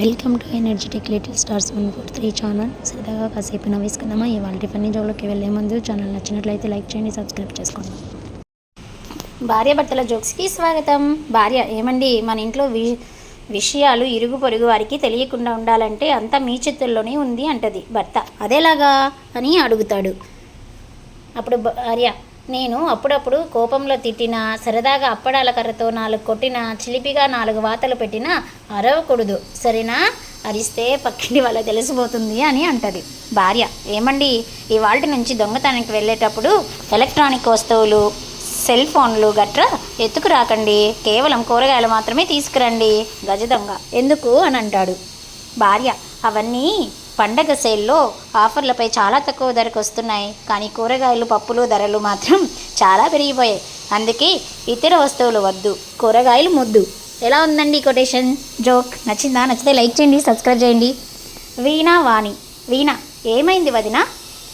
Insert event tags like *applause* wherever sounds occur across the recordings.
Welcome to energetic little stars one four three channel. సరదాగా కాసేపు నవ్వేసుకుందామా? ఇవాళ టిఫిన్ జోలోకి వెళ్ళే ముందు ఛానల్ నచ్చినట్లయితే లైక్ చేయండి సబ్స్క్రైబ్ చేసుకోండి. భార్య భర్తల జోక్స్కి స్వాగతం. భార్య ఏమండి మన ఇంట్లో వి విషయాలు ఇరుగు పొరుగు వారికి తెలియకుండా ఉండాలంటే అంతా మీ చేతుల్లోనే ఉంది అంటది భర్త. అదేలాగా అని అడుగుతాడు. అప్పుడు భార్య నేను అప్పుడప్పుడు కోపంలో తిట్టినా సరదాగా అప్పడాల కర్రతో నాలుగు కొట్టినా చిలిపిగా నాలుగు వాతలు పెట్టినా అరవకూడదు. సరేనా? అరిస్తే పక్కింటి వాళ్ళ తెలిసిపోతుంది అని అంటది. భార్య ఏమండి? ఇవాళ నుంచి దొంగతనానికి వెళ్ళేటప్పుడు ఎలక్ట్రానిక్ వస్తువులు సెల్ ఫోన్లు గట్రా ఎత్తుకు రాకండి. కేవలం కూరగాయలు మాత్రమే తీసుకురండి. గజ దొంగ. ఎందుకు? అని అంటాడు. భార్య అవన్నీ పండగ సేల్లో ఆఫర్లపై చాలా తక్కువ ధరకు వస్తున్నాయి. కానీ కూరగాయలు పప్పులు ధరలు మాత్రం చాలా పెరిగిపోయాయి. అందుకే ఇతర వస్తువులు వద్దు కూరగాయలు ముద్దు. ఎలా ఉందండి కొటేషన్? జోక్. నచ్చిందా? నచ్చితే లైక్ చేయండి సబ్స్క్రైబ్ చేయండి. వీణా వాణి. వీణ ఏమైంది వదిన?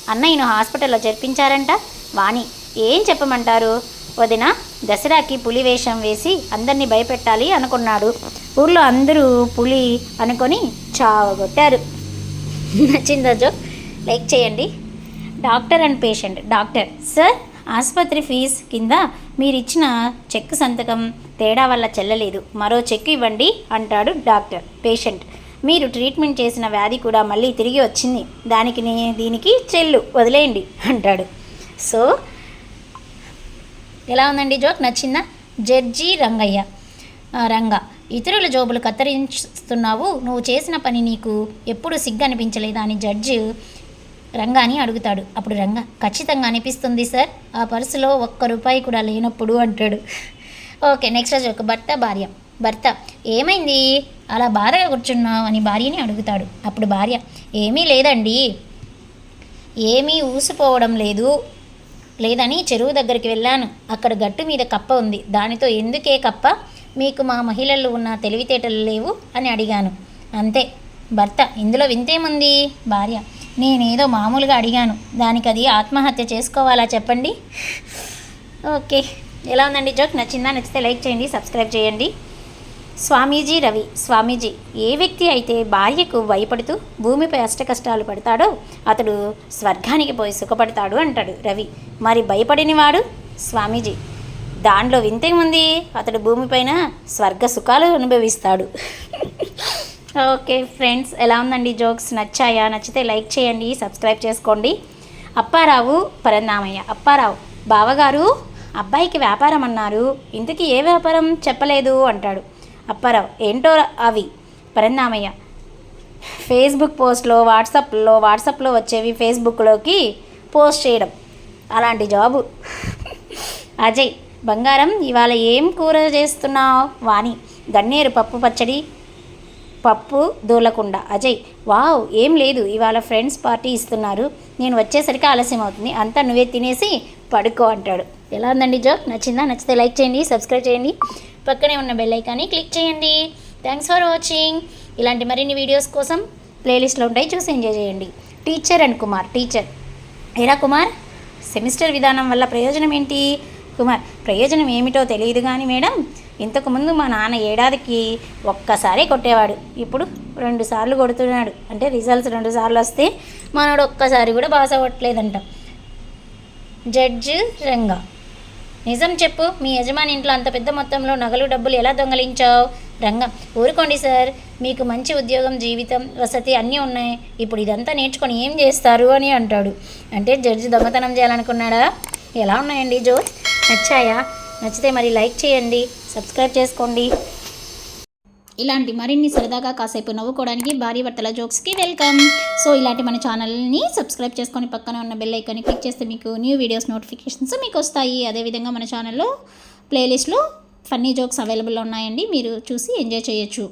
అన్నయ్యను హాస్పిటల్లో చేర్పించారంట. వాణి ఏం చెప్పమంటారు? వదిన దసరాకి పులి వేషం వేసి అందరినీ భయపెట్టాలి అనుకున్నాడు. ఊర్లో అందరూ పులి అనుకొని చావగొట్టారు. *laughs* నచ్చిందా జో లైక్ చేయండి. Doctor and patient. Doctor sir ఆసుపత్రి ఫీజ్ కింద మీరు ఇచ్చిన చెక్ సంతకం తేడా వల్ల చెల్లలేదు. మరో చెక్ ఇవ్వండి అంటాడు డాక్టర్ పేషెంట్. మీరు ట్రీట్మెంట్ చేసిన వ్యాధి కూడా మళ్ళీ తిరిగి వచ్చింది. దానికి నే- దీనికి చెల్లు వదిలేయండి అంటాడు. సో ఎలా ఉందండి జోక్? నచ్చిందా? జడ్జి రంగయ్య. రంగా రంగ. ఇతరుల జోబులు కత్తిరిస్తున్నావు. నువ్వు చేసిన పని నీకు ఎప్పుడు సిగ్గు అనిపించలేదా అని జడ్జి రంగాని అడుగుతాడు. అప్పుడు రంగ ఖచ్చితంగా అనిపిస్తుంది సార్. ఆ పర్సులో ఒక్క రూపాయి కూడా లేనప్పుడు అంటాడు. ఓకే నెక్స్ట్ ఒక భర్త భార్య. భర్త ఏమైంది? అలా బాధగా కూర్చున్నావు అని భార్యని అడుగుతాడు. అప్పుడు భార్య ఏమీ లేదండి. ఏమీ ఊసిపోవడం లేదు. లేదని చెరువు దగ్గరికి వెళ్ళాను. అక్కడ గట్టు మీద కప్ప ఉంది. దానితో ఎందుకే కప్ప? మీకు మా మహిళల్లో ఉన్న తెలివితేటలు లేవు అని అడిగాను. అంతే. భర్త ఇందులో వింతేముంది? భార్య నేనేదో మామూలుగా అడిగాను. దానికి అది ఆత్మహత్య చేసుకోవాలా చెప్పండి? ఓకే. ఎలా ఉందండి జోక్? నచ్చిందా? నచ్చితే లైక్ చేయండి సబ్స్క్రైబ్ చేయండి. స్వామీజీ రవి స్వామీజీ ఏ వ్యక్తి అయితే భార్యకు భయపడుతూ భూమిపై అష్టకష్టాలు పడతాడో అతడు స్వర్గానికి పోయి సుఖపడతాడు అంటాడు రవి. మరి భయపడినవాడు స్వామీజీ. దానిలో వింతేముంది అతడు భూమిపైన స్వర్గ సుఖాలు అనుభవిస్తాడు. ఓకే ఫ్రెండ్స్ ఎలా ఉందండి? జోక్స్ నచ్చాయా? నచ్చితే లైక్ చేయండి సబ్స్క్రైబ్ చేసుకోండి. అప్పారావు పరందామయ్య అప్పారావు బావగారు అబ్బాయికి వ్యాపారం అన్నారు. ఇంతకీ ఏ వ్యాపారం చెప్పలేదు అంటాడు. అప్పారావు ఏంటో అవి? పరందామయ్య ఫేస్బుక్ పోస్ట్లో వాట్సాప్లో వాట్సాప్లో వచ్చేవి ఫేస్బుక్లోకి పోస్ట్ చేయడం. అలాంటి జాబు. అజయ్ బంగారం ఇవాళ ఏం కూర చేస్తున్నావు? వాణి. గన్నేరు పప్పు పచ్చడి పప్పు దూలకుండా. అజయ్ వావ్ ఏం లేదు. ఇవాళ ఫ్రెండ్స్ పార్టీ ఇస్తున్నారు. నేను వచ్చేసరికి ఆలస్యం అవుతుంది. అంతా నువ్వే తినేసి పడుకో అంటాడు. ఎలా ఉందండి జోక్? నచ్చిందా? నచ్చితే లైక్ చేయండి సబ్స్క్రైబ్ చేయండి. పక్కనే ఉన్న బెల్ ఐకాన్ని క్లిక్ చేయండి. Thanks for watching. ఇలాంటి మరిన్ని వీడియోస్ కోసం ప్లేలిస్ట్లో ఉంటాయి. చూసి ఎంజాయ్ చేయండి. Teacher and Kumar. టీచర్. ఏరా కుమార్? సెమిస్టర్ విధానం వల్ల ప్రయోజనం ఏంటి? కుమార్ ప్రయోజనం ఏమిటో తెలియదు కానీ మేడం ఇంతకుముందు మా నాన్న ఏడాదికి ఒక్కసారి కొట్టేవాడు. ఇప్పుడు రెండు సార్లు కొడుతున్నాడు. అంటే రిజల్ట్స్ రెండు సార్లు వస్తే మనోడు ఒక్కసారి కూడా పాస్ అవ్వట్లేదంట జడ్జ్ రంగా నిజం చెప్పు మీ యజమాని ఇంట్లో అంత పెద్ద మొత్తంలో నగలు డబ్బులు ఎలా దొంగలించావు? రంగ ఊరుకోండి సార్ మీకు మంచి ఉద్యోగం జీవితం వసతి అన్నీ ఉన్నాయి. ఇప్పుడు ఇదంతా నేర్చుకొని ఏం చేస్తారు అని అంటాడు. అంటే జడ్జి దొంగతనం చేయాలనుకున్నాడా? ఎలా ఉన్నాయండి జో నచ్చాయా? నచ్చితే మరి లైక్ చేయండి సబ్స్క్రైబ్ చేసుకోండి. ఇలాంటి మరిన్ని సరదాగా కాసేపు నవ్వుకోవడానికి భారీ భర్తల జోక్స్కి వెల్కమ్. సో ఇలాంటి మన ఛానల్ని సబ్స్క్రైబ్ చేసుకొని పక్కన ఉన్న బెల్ ఐకాన్ని క్లిక్ చేస్తే మీకు న్యూ వీడియోస్ నోటిఫికేషన్స్ మీకు వస్తాయి. అదేవిధంగా మన ఛానల్లో ప్లేలిస్ట్లో ఫన్నీ జోక్స్ అవైలబుల్లో ఉన్నాయండి. మీరు చూసి ఎంజాయ్ చేయొచ్చు.